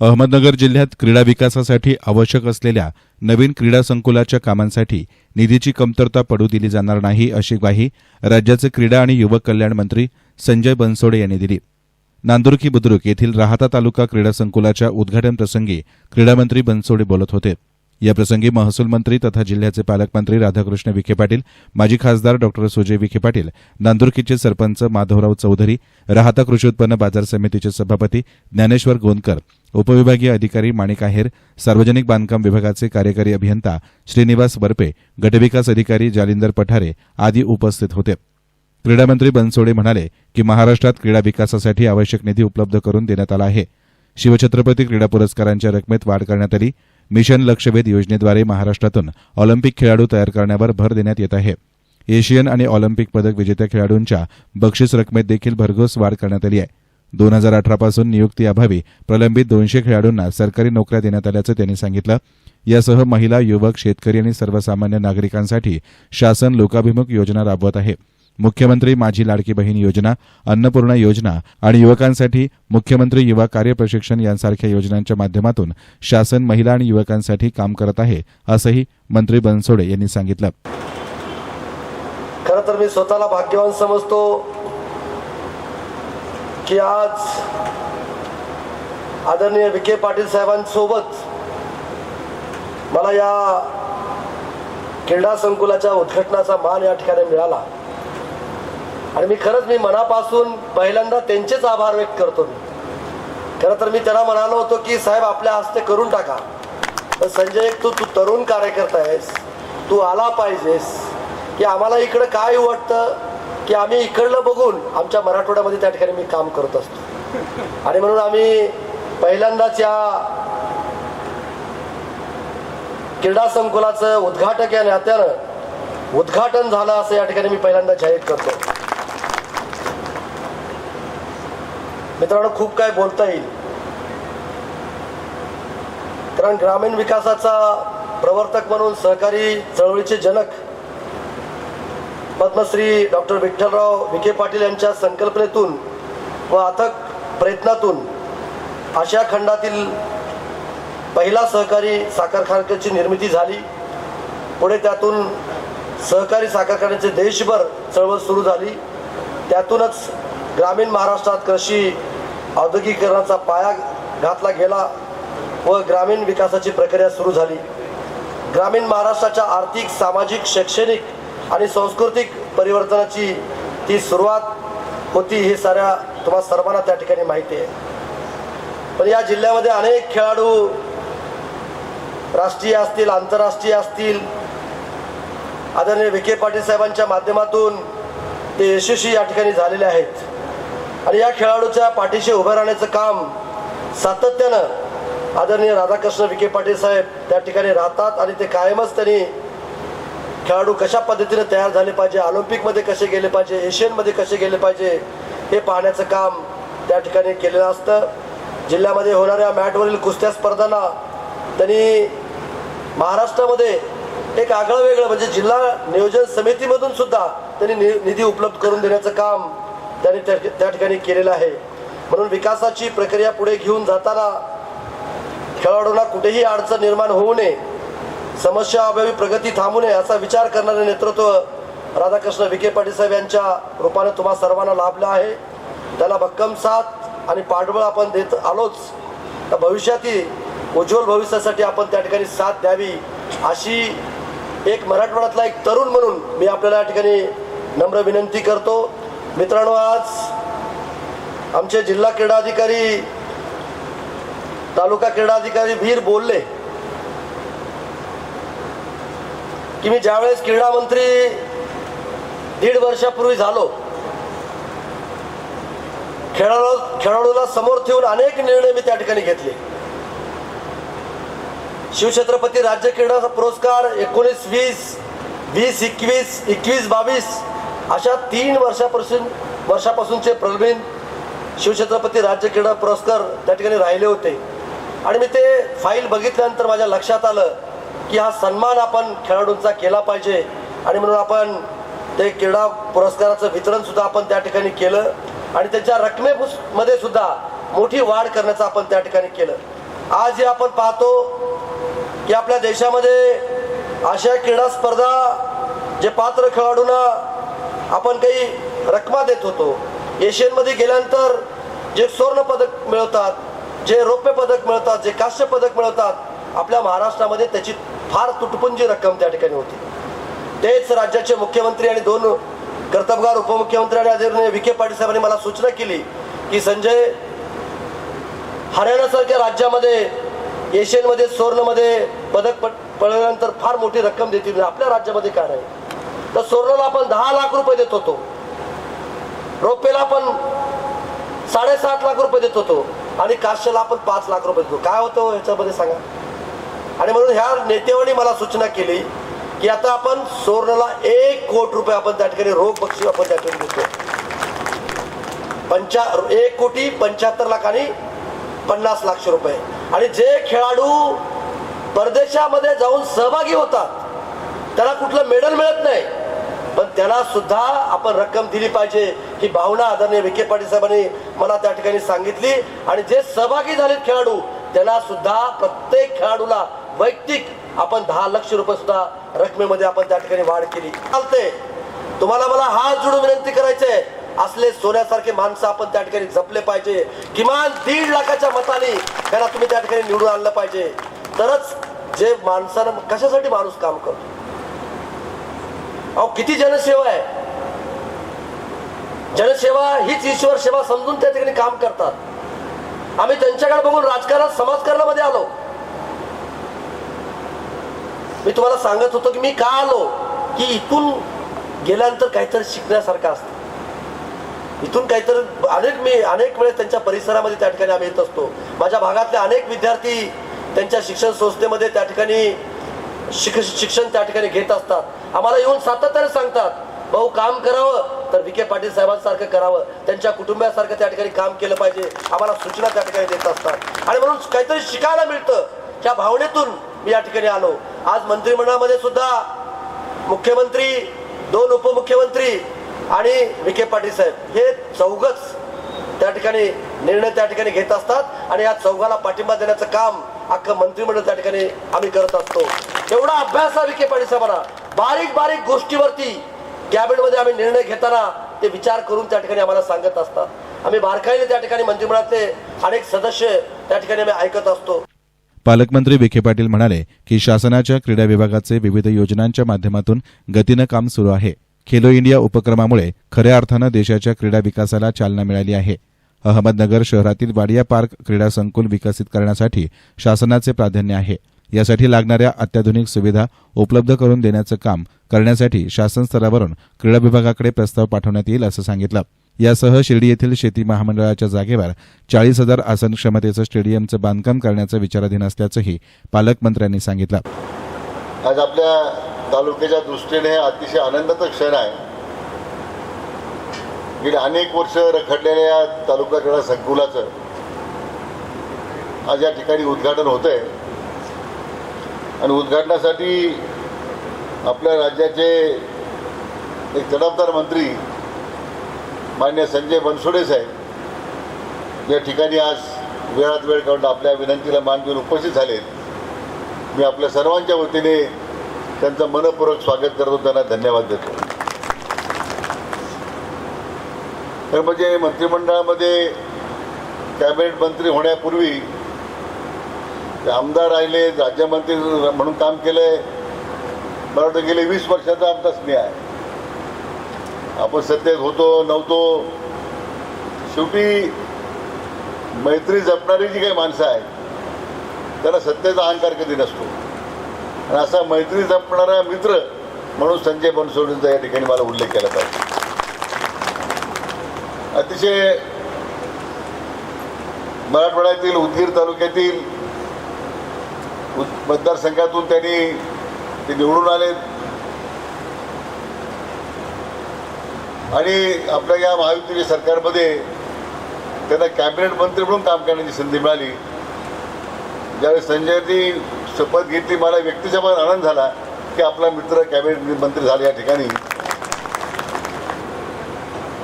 अहमदनगर जिल्ह्यात क्रीडा विकासासाठी आवश्यक असलेल्या नवीन क्रीडा संकुलाच्या कामांसाठी निधीची कमतरता पडू दिली जाणार नाही अशी ग्वाही राज्याचे क्रीडा आणि युवक कल्याण मंत्री संजय बनसोडे यांनी दिली. नांदुरकी बुद्रुक येथील राहाता तालुका क्रीडा संकुलाच्या उद्घाटन प्रसंगी क्रीडामंत्री बनसोडे बोलत होते. याप्रसंगी महसूल मंत्री तथा जिल्ह्याचे पालकमंत्री राधाकृष्ण विखे पाटील माजी खासदार डॉक्टर सुजय विखे पाटील नांदुरकीचे सरपंच माधवराव चौधरी राहता कृषी उत्पन्न बाजार समितीचे सभापती ज्ञानेश्वर गोंदकर उपविभागीय अधिकारी माणिक आहेर सार्वजनिक बांधकाम विभागाचे कार्यकारी अभियंता श्रीनिवास वरपे गटविकास अधिकारी जालिंदर पठारे आदी उपस्थित होते. क्रीडामंत्री बनसोडे म्हणाले की महाराष्ट्रात क्रीडा विकासासाठी आवश्यक निधी उपलब्ध करून देण्यात आला आहे. शिवछत्रपती क्रीडा पुरस्कारांच्या रकमेत वाढ करण्यात आली. मिशन लक्षवेध योजनेद्वारे महाराष्ट्रातून ऑलिम्पिक खेळाडू तयार करण्यावर भर देण्यात येत आहे. एशियन आणि ऑलिम्पिक पदक विजेत्या खेळाडूंच्या बक्षीस रकमेत देखील भरघोस वाढ करण्यात आली आहे. दोन हजार अठरापासून नियुक्तीअभावी प्रलंबित दोनशे खेळाडूंना सरकारी नोकऱ्या देण्यात आल्याचं त्यांनी सांगितलं. यासह महिला युवक शेतकरी आणि सर्वसामान्य नागरिकांसाठी शासन लोकाभिमुख योजना राबवत आहे. मुख्यमंत्री माझी लाडकी बहीण योजना अन्नपूर्णा योजना आणि युवकांसाठी मुख्यमंत्री युवा कार्य प्रशिक्षण यांसारख्या योजनांच्या माध्यमातून शासन महिला आणि युवकांसाठी काम करत आहे असंही मंत्री बनसोडे यांनी सांगितलं. खरं तर मी स्वतःला भाग्यवान समजतो की आज आदरणीय विखे पाटील साहेबांसोबत मला या क्रीडा संकुलाच्या उद्घाटनाचा मान या ठिकाणी मिळाला. आणि मी खरंच मी मनापासून पहिल्यांदा त्यांचेच आभार व्यक्त करतो मी. खरं तर मी त्यांना म्हणालो होतो की साहेब आपल्या हस्ते करून टाका. तर संजय तू तू तरुण कार्यकर्ता आहेस. तू आला पाहिजेस. की आम्हाला इकडं काय वाटतं की आम्ही इकडलं बघून आमच्या मराठवाड्यामध्ये त्या ठिकाणी मी काम करत असतो. आणि म्हणून आम्ही पहिल्यांदाच या क्रीडा संकुलाचं उद्घाटक या नात्यानं उद्घाटन झालं असं या ठिकाणी मी पहिल्यांदा जाहीर करतो. मित्रांनो खूप काय बोलता येईल. कारण ग्रामीण विकासाचा प्रवर्तक म्हणून सहकारी चळवळीचे जनक पद्मश्री डॉक्टर विठ्ठलराव विखे पाटील यांच्या संकल्पनेतून व अथक प्रयत्नातून आशिया खंडातील पहिला सहकारी साखर कारखान्याची निर्मिती झाली. पुढे त्यातून सहकारी साखर कारखान्याचे देशभर चळवळ सुरू झाली. त्यातूनच ग्रामीण महाराष्ट्रात कृषी औद्योगिकरणाचा पाया घातला गेला व ग्रामीण विकासाची प्रक्रिया सुरू झाली. ग्रामीण महाराष्ट्राच्या आर्थिक सामाजिक शैक्षणिक आणि सांस्कृतिक परिवर्तनाची ती सुरुवात होती हे साऱ्या तुम्हा सर्वांना त्या ठिकाणी माहिती आहे. पण या जिल्ह्यामध्ये अनेक खेळाडू राष्ट्रीय असतील आंतरराष्ट्रीय असतील आदरणीय विखे पाटील साहेबांच्या माध्यमातून ते यशस्वी या ठिकाणी झालेले आहेत. आणि या खेळाडूच्या पाठीशी उभं राहण्याचं काम सातत्यानं आदरणीय राधाकृष्ण विखे पाटील साहेब त्या ठिकाणी राहतात आणि ते कायमच त्यांनी खेळाडू कशा पद्धतीने तयार झाले पाहिजे ऑलिम्पिकमध्ये कसे गेले पाहिजे एशियनमध्ये कसे गेले पाहिजे हे पाहण्याचं काम त्या ठिकाणी केलेलं असतं. जिल्ह्यामध्ये होणाऱ्या मॅटवरील कुस्त्या स्पर्धांना त्यांनी महाराष्ट्रामध्ये एक आगळं वेगळं म्हणजे जिल्हा नियोजन समितीमधून सुद्धा त्यांनी नि- निधी उपलब्ध करून देण्याचं काम त्यांनी त्या त्या ठिकाणी केलेलं आहे. म्हणून विकासाची प्रक्रिया पुढे घेऊन जाताना खेळाडूंना कुठेही अडचण निर्माण होऊ नये समस्या अभावी प्रगती थांबू नये असा विचार करणारे नेतृत्व राधाकृष्ण विखे पाटील साहेब यांच्या रूपाने तुम्हा सर्वांना लाभलं आहे. त्याला भक्कम साथ आणि पाठबळ आपण देत आलोच. तर भविष्यातील उज्ज्वल भविष्यासाठी आपण त्या ठिकाणी साथ द्यावी अशी एक मराठवाड्यातला एक तरुण म्हणून मी आपल्याला या ठिकाणी नम्र विनंती करतो. मित्रांनो आज आमचे जिल्हा क्रीडा अधिकारी तालुका क्रीडा अधिकारी वीर बोलले की मी ज्यावेळेस क्रीडा मंत्री दीड वर्षापूर्वी झालो खेळाडू खेळाडूला समोर ठेवून अनेक निर्णय मी त्या ठिकाणी घेतले. शिवछत्रपती राज्य क्रीडा पुरस्कार एकोणीस वीस वीस एकवीस एकवीस बावीस अशा तीन वर्षापासून वर्षापासूनचे प्रवीण शिवछत्रपती राज्य क्रीडा पुरस्कार त्या ठिकाणी राहिले होते. आणि मी ते फाईल बघितल्यानंतर माझ्या लक्षात आलं की हा सन्मान आपण खेळाडूंचा केला पाहिजे. आणि म्हणून आपण ते क्रीडा पुरस्काराचं वितरणसुद्धा आपण त्या ठिकाणी केलं. आणि त्याच्या रकमेमध्ये सुद्धा मोठी वाढ करण्याचं आपण त्या ठिकाणी केलं. आज जे आपण पाहतो की आपल्या देशामध्ये अशा क्रीडा स्पर्धा जे पात्र खेळाडूंना आपण काही रकमा देत होतो. एशियनमध्ये गेल्यानंतर जे सुवर्ण पदक मिळवतात जे रौप्य पदक मिळतात जे कांस्य पदक मिळवतात आपल्या महाराष्ट्रामध्ये त्याची फार तुटपुंजी रक्कम त्या ठिकाणी होती. तेच राज्याचे मुख्यमंत्री आणि दोन कर्तबगार उपमुख्यमंत्री आणि आदरणीय विखे पाटील साहेबांनी मला सूचना केली की संजय हरियाणासारख्या राज्यामध्ये एशियनमध्ये सुवर्णमध्ये पदक पट फार मोठी रक्कम देतील. आपल्या राज्यामध्ये काय नाही? तर स्वर्णला आपण दहा लाख रुपये देत होतो. रोपेला आपण साडेसात लाख रुपये देत होतो. आणि काश्याला आपण पाच लाख रुपये देतो काय होतं हो ह्याच्यामध्ये सांगा. आणि म्हणून ह्या नेत्यावरणी मला सूचना केली की आता आपण सुवर्णाला एक कोट रुपये आपण त्या ठिकाणी रोख बक्षीस आपण त्या ठिकाणी देतो. पंचा एक कोटी पंच्याहत्तर लाख आणि पन्नास लाख रुपये. आणि जे खेळाडू परदेशामध्ये जाऊन सहभागी होतात त्याला कुठलं मेडल मिळत नाही त्याला सुद्धा आपण रक्कम दिली पाहिजे ही भावना आदरणीय विखे पाटील साहेबांनी मला त्या ठिकाणी सांगितली. आणि जे सहभागी झालेत खेळाडू त्यांना सुद्धा प्रत्येक खेळाडूला वैयक्तिक आपण दहा लक्ष रुपये सुद्धा रकमेमध्ये आपण त्या ठिकाणी वाढ केली. चालते तुम्हाला मला हात जोडून विनंती करायचे असले सोन्यासारखे माणसं आपण त्या ठिकाणी जपले पाहिजे. किमान दीड लाखाच्या मताने त्यांना तुम्ही त्या ठिकाणी निवडून आणलं पाहिजे. तरच जे माणसानं कशासाठी माणूस काम करतो? अहो किती जनसेवा आहे. जनसेवा हीच ईश्वर सेवा समजून त्या ठिकाणी काम करतात. आम्ही त्यांच्याकडे बघून राजकारणात समाजकारणामध्ये आलो. मी तुम्हाला सांगत होतो की मी का आलो? की इथून गेल्यानंतर काहीतरी शिकण्यासारखं असतं. इथून काहीतरी अनेक मी अनेक वेळेस त्यांच्या परिसरामध्ये त्या ठिकाणी आम्ही येत असतो. माझ्या भागातले अनेक विद्यार्थी त्यांच्या शिक्षण संस्थेमध्ये त्या ठिकाणी शिक शिक्षण त्या ठिकाणी घेत असतात. आम्हाला येऊन सातत्याने सांगतात भाऊ काम करावं तर विखे पाटील साहेबांसारखं करावं. त्यांच्या कुटुंबियासारखं त्या ठिकाणी काम केलं पाहिजे. आम्हाला सूचना त्या ठिकाणी देत असतात. आणि म्हणून काहीतरी शिकायला मिळतं. त्या भावनेतून मी या ठिकाणी आलो. आज मंत्रिमंडळामध्ये सुद्धा मुख्यमंत्री दोन उपमुख्यमंत्री आणि विखे पाटील साहेब हे चौघच त्या ठिकाणी निर्णय त्या ठिकाणी घेत असतात. आणि या चौघाला पाठिंबा देण्याचं काम अख्खं मंत्रिमंडळ त्या ठिकाणी आम्ही करत असतो. एवढा अभ्यास आहे विखे पाटील साहेबांना. बारीक बारीक गोष्टीवरती कॅबिनेटमध्ये आम्ही निर्णय घेताना ते विचार करून त्या ठिकाणी आम्हाला सांगत असतात. आम्ही बारकाईने त्या ठिकाणी मंत्रिमंडळातले अनेक सदस्य त्या ठिकाणी आम्ही ऐकत असतो. पालकमंत्री विखे पाटील म्हणाले की शासनाच्या क्रीडा विभागाचे विविध योजनांच्या माध्यमातून गतीनं काम सुरू आहे. खेलो इंडिया उपक्रमामुळे खऱ्या अर्थानं देशाच्या क्रीडा विकासाला चालना मिळाली आहे. अहमदनगर शहरातील वाडिया पार्क क्रीडा संकुल विकसित करण्यासाठी शासनाचे प्राधान्य आहे. यासाठी लागणाऱ्या अत्याधुनिक सुविधा उपलब्ध करून देण्याचं काम करण्यासाठी शासन स्तरावरून क्रीडा विभागाकडे प्रस्ताव पाठवण्यात येईल असं सांगितलं. यासह शिर्डी येथील शेती महामंडळाच्या जागेवर चाळीस हजार आसन क्षमतेचं स्टेडियमचं बांधकाम करण्याचं विचाराधीन असल्याचंही पालकमंत्र्यांनी सांगितलं. आज आपल्या तालुक्याच्या दृष्टीने हे अतिशय आनंदाचा क्षण आहे. गेली अनेक वर्ष रखडलेल्या तालुका क्रीडा संकुलाचं आज या ठिकाणी उद्घाटन होत आहे आणि उद्घाटनासाठी आपल्या राज्याचे एक जबाबदार मंत्री मान्य संजय बनसोडे साहेब या ठिकाणी आज वेळात वेळ काढून आपल्या विनंतीला मान देऊन उपस्थित झालेत. मी आपल्या सर्वांच्या वतीने त्यांचं मनपूर्वक स्वागत करतो त्यांना धन्यवाद देतो. तर म्हणजे मंत्रिमंडळामध्ये कॅबिनेट मंत्री होण्यापूर्वी ते आमदार राहिले राज्यमंत्री म्हणून काम केलंय मला वाटतं गेले वीस वर्षाचा आमचा स्नेह आहे. आपण सत्तेत होतो नव्हतो. शेवटी मैत्री जपणारी जी काही माणसं आहेत त्याला सत्तेचा अहंकार कधी नसतो. आणि असा मैत्री जपणारा मित्र म्हणून संजय बनसोडेंचा या ठिकाणी मला उल्लेख केला पाहिजे अतिशय मराठवाड्यातील उदगीर तालुक्यातील मतदारसंघातून त्यांनी ते निवडून आले. आणि आपल्या या महायुतीच्या सरकारमध्ये त्यांना कॅबिनेट मंत्री म्हणून काम करण्याची संधी मिळाली. ज्यावेळेस संजयनी शपथ घेतली मला व्यक्तीचा पण आनंद झाला की आपला मित्र कॅबिनेट मंत्री झाला या ठिकाणी.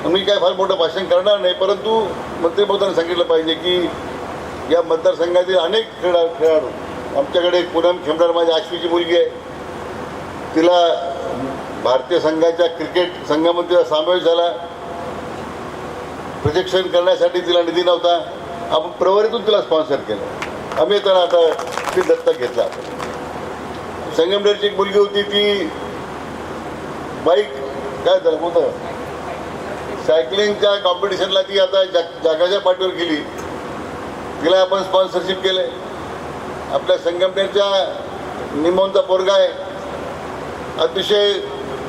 मी काय फार मोठं भाषण करणार नाही परंतु मंत्रिमहोदयांनी सांगितलं पाहिजे की या मतदारसंघातील अनेक क्रीडा खेळाडू आमच्याकडे एक पूनम खेमदार माझी आश्वीची मुलगी आहे. तिला भारतीय संघाच्या क्रिकेट संघामध्ये तिला समावेश झाला. प्रशिक्षण करण्यासाठी तिला निधी नव्हता. आपण प्रवरीतून तिला स्पॉन्सर केलं. आम्ही तर आता ती दत्तक घेतला. संगमनेरची एक मुलगी होती ती बाईक काय झालं होतं सायकलिंगच्या कॉम्पिटिशनला ती आता जग जगाच्या पाठीवर गेली. तिला आपण स्पॉन्सरशिप केलं आपल्या संगमनेरच्या निमोनचा पोरगा आहे. अतिशय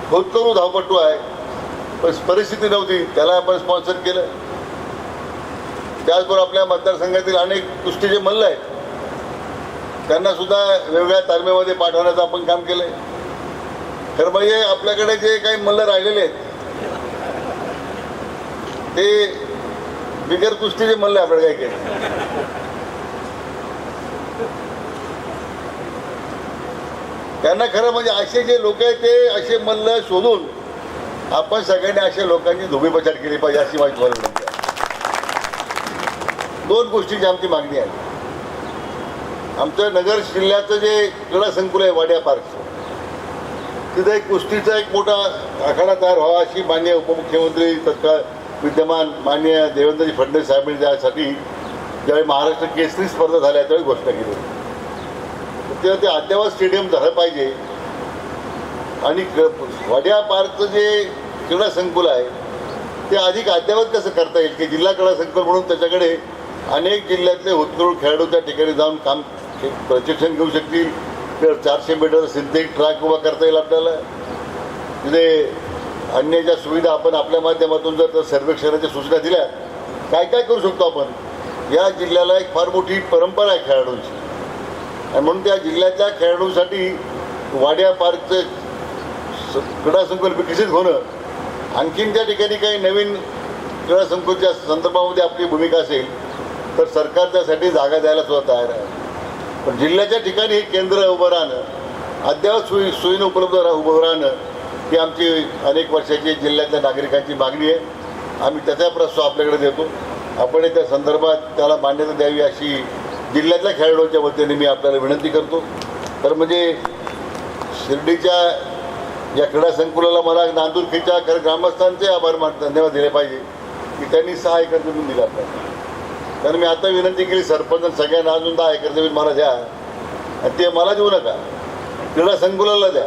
होतकरू धावपटू आहे. पण परिस्थिती नव्हती. त्याला आपण स्पॉन्सर केलं. त्याचबरोबर आपल्या मतदारसंघातील अनेक कुस्तीचे मल्ल आहेत त्यांना सुद्धा वेगवेगळ्या तालमीमध्ये पाठवण्याचं आपण काम केलंय. खरं म्हणजे आपल्याकडे जे काही मल्ल राहिलेले आहेत ते बिगर कुस्तीचे मल्ल आहे आपल्याकडे काही केले त्यांना खरं म्हणजे असे जे लोक आहेत ते असे मल्ल शोधून आपण सगळ्यांनी अशा लोकांची धोबीपछाड केली पाहिजे अशी माझी तुम्हाला विनंती आहे. दोन गोष्टीची आमची मागणी आहे. आमचं नगर जिल्ह्याचं जे क्रीडा संकुल आहे वाड्या पार्कचं तिथं एक कुस्तीचा एक मोठा आखाडा तयार व्हावा अशी मान्य उपमुख्यमंत्री तत्काळ विद्यमान मान्य देवेंद्रजी फडणवीस साहेबांनी त्यासाठी ज्यावेळी महाराष्ट्र केसरी स्पर्धा झाल्या त्यावेळी घोषणा केली होती. तेव्हा ते अद्यावत स्टेडियम झालं पाहिजे. आणि वड्या वाड्या पार्कचं जे क्रीडा संकुल आहे ते अधिक अद्यावत कसं करता येईल? की जिल्हा क्रीडा संकुल म्हणून त्याच्याकडे अनेक जिल्ह्यातले होतकरूळ खेळाडू त्या ठिकाणी जाऊन काम प्रशिक्षण घेऊ शकतील. तर चारशे मीटर सिंथेटिक ट्रॅक उभा करता येईल आपल्याला. तिथे अन्य ज्या सुविधा आपण आपल्या माध्यमातून जर सर्वेक्षणाच्या सूचना दिल्या काय काय करू शकतो आपण? या जिल्ह्याला एक फार मोठी परंपरा आहे खेळाडूंची. आणि म्हणून त्या जिल्ह्याच्या खेळाडूंसाठी वाड्या पार्कचं स- क्रीडा संकुल विकसित होणं आणखीन त्या ठिकाणी काही नवीन क्रीडा संकुलच्या संदर्भामध्ये आपली भूमिका असेल तर सरकार त्यासाठी जागा द्यायला सुद्धा तयार आहे. पण जिल्ह्याच्या ठिकाणी हे केंद्र उभं राहणं अद्यावत सोयी सोयीनं उपलब्ध रा उभं राहणं ही आमची अनेक वर्षाची जिल्ह्यातल्या नागरिकांची मागणी आहे. आम्ही त्याचा प्रस्ताव आपल्याकडे देतो. आपण त्या संदर्भात त्याला मान्यता द्यावी अशी जिल्ह्यातल्या खेळाडूंच्या वतीने मी आपल्याला विनंती करतो. तर म्हणजे शिर्डीच्या या क्रीडा संकुलाला मला नांदूरखीच्या खरं ग्रामस्थांचे आभार मान धन्यवाद दिले पाहिजे की त्यांनी सहा एकर जमीन दिला आपल्याला. तर मी आता विनंती केली सरपंच सगळ्यांना अजून दहा एकर जमीन मला द्या आणि ते मला देऊ नका. क्रीडा संकुलाला द्या.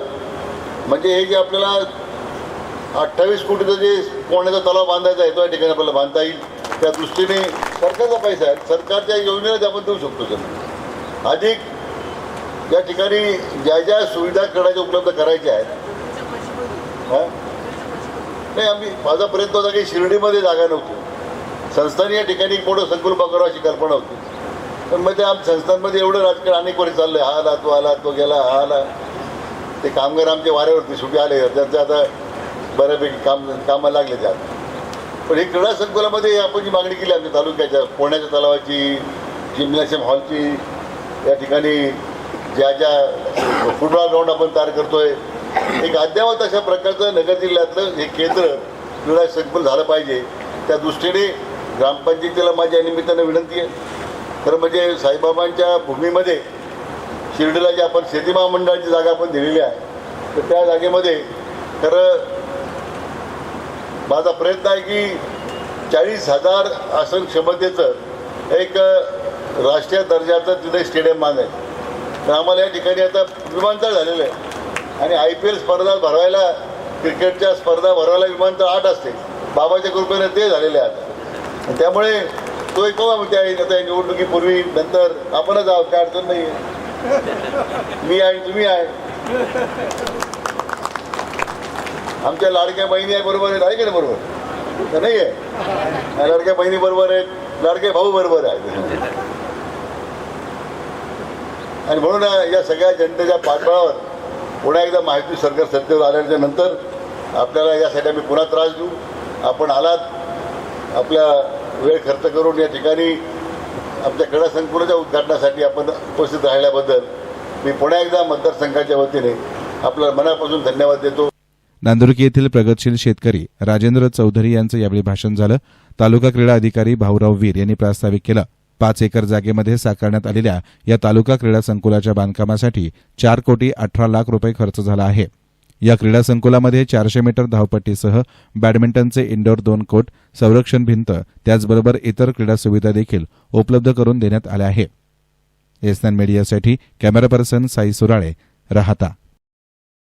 म्हणजे हे जे आपल्याला अठ्ठावीस कोटीचं जे पोहण्याचा तलाव बांधायचा आहे त्या ठिकाणी आपल्याला बांधता येईल. त्या दृष्टीने सरकारचा पैसा आहे. सरकारच्या योजनेला आपण देऊ शकतो जमीन अधिक या ठिकाणी ज्या ज्या सुविधा करायच्या उपलब्ध करायच्या आहेत हां? नाही आम्ही माझा प्रयत्न होता की शिर्डीमध्ये जागा नव्हती. संस्थांनी या ठिकाणी एक मोठं संकुल करावं अशी कल्पना होती. पण मग ते आम संस्थांमध्ये एवढं राजकारण अनेक वर्ष चाललंय. हा आला तो आला तो गेला हा आला. ते कामगार आमच्या वाऱ्यावरती सुटी आले. त्यांचं आता बऱ्यापैकी काम कामाला लागले त्यात. पण हे क्रीडा संकुलामध्ये आपण जी मागणी केली आमच्या तालुक्याच्या पुण्याच्या तलावाची जिम्नॅशियम हॉलची या ठिकाणी ज्या ज्या फुटबॉल ग्राउंड आपण तयार करतोय एक अद्यावत अशा प्रकारचं नगर जिल्ह्यातलं हे केंद्र क्रीडा संकुल झालं पाहिजे. त्या दृष्टीने ग्रामपंचायतीला माझ्या निमित्तानं विनंती आहे. खरं म्हणजे साईबाबांच्या भूमीमध्ये शिर्डीला जी आपण शेती महामंडळाची जागा आपण दिलेली आहे तर त्या जागेमध्ये खरं माझा प्रयत्न आहे की चाळीस हजार आसन क्षमतेचं एक राष्ट्रीय दर्जाचं तिथे स्टेडियम बांधायचं तर आम्हाला या ठिकाणी आता विमानतळ झालेलं आहे. आणि आय पी एल स्पर्धा भरवायला क्रिकेटच्या स्पर्धा भरवायला विमानतळ आठ असते. बाबाच्या कृपेने ते झालेले आहेत आता. त्यामुळे तो एक म्हणते त्या आता निवडणुकीपूर्वी नंतर आपणच आहोत काय अडचण नाही आहे मी आहे तुम्ही आहे. आमच्या लाडक्या बहिणी आहे बरोबर आहे. आहे की नाही बरोबर? तर नाही आहे. लाडक्या बहिणी बरोबर आहेत. लाडके भाऊ बरोबर आहेत. आणि म्हणून या सगळ्या जनतेच्या पाठबळावर पुन्हा एकदा माहिती सरकार सत्तेवर आल्याच्यानंतर आपल्याला यासाठी आम्ही पुन्हा त्रास देऊ. आपण आलात. आपल्या वेळ खर्च करून या ठिकाणी आमच्या क्रीडा संकुलाच्या उद्घाटनासाठी आपण उपस्थित राहिल्याबद्दल मी पुन्हा एकदा मतदारसंघाच्या वतीने आपल्याला मनापासून धन्यवाद देतो. नांदुर्की येथील प्रगतशील शेतकरी राजेंद्र चौधरी यांचं यावेळी भाषण झालं. तालुका क्रीडा अधिकारी भाऊराव वीर यांनी प्रास्ताविक केलं. पाच एकर जागेमध्ये साकारण्यात आलेल्या या तालुका क्रीडा संकुलाच्या बांधकामासाठी चार कोटी अठरा लाख रुपये खर्च झाला आहे. या क्रीडा संकुलामध्ये चारशे मीटर धावपट्टीसह बॅडमिंटनचे इंडोर दोन कोर्ट संरक्षण भिंत त्याचबरोबर इतर क्रीडा सुविधा देखील उपलब्ध करून देण्यात आल्या आहे. एसएन मीडियासाठी कॅमेरा पर्सन साई सुराळे राहता.